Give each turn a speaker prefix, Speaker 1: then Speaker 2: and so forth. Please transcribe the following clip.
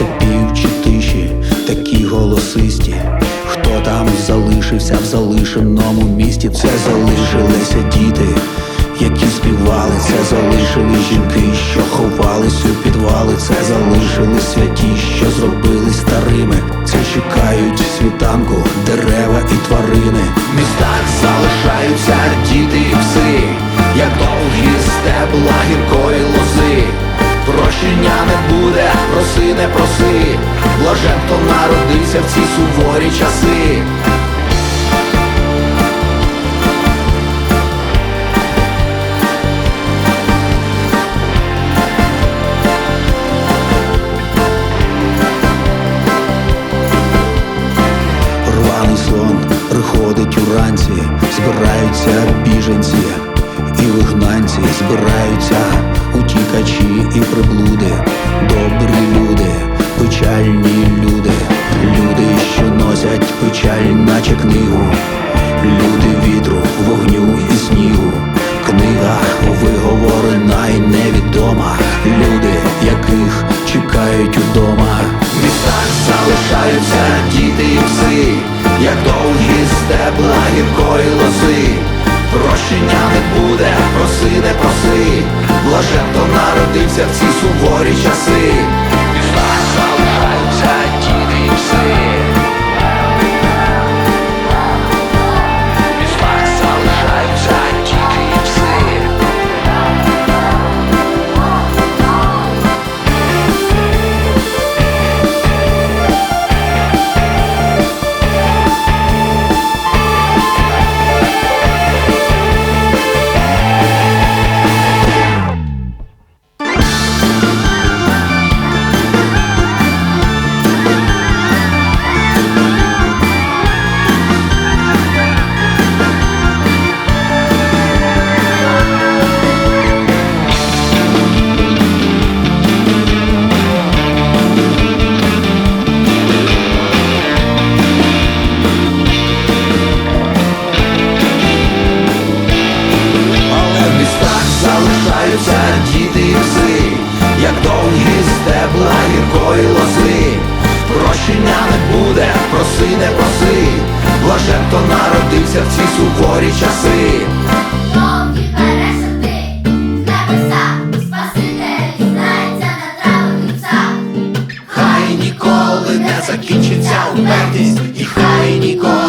Speaker 1: Це півчі тиші, такі голосисті. Хто там залишився в залишеному місті? Це залишилися діти, які співали, це залишили жінки, що ховались у підвали, це залишили святі, що зробили старими. Це чекають світанку, дерева і тварини. В містах залишаються діти і пси, як довгі стебла гіркої лози. Прощення не буде, роси не проси блажен, народився в ці суворі часи. Рваний сон приходить уранці, збираються біженці. І вигнанці, збираються утікачі і приблуди, добрі люди, печальні люди, удома. В містах залишаються діти і пси, як довгі стебла гіркої лози. Прощення не буде, проси, не проси, Блаженто народився в ці суворі часи. Хто народився в ці суворі часи.
Speaker 2: Довгі перешити в небеса, Спаситель знається на травах і.
Speaker 1: Хай ніколи не закінчиться упертість, і хай ніколи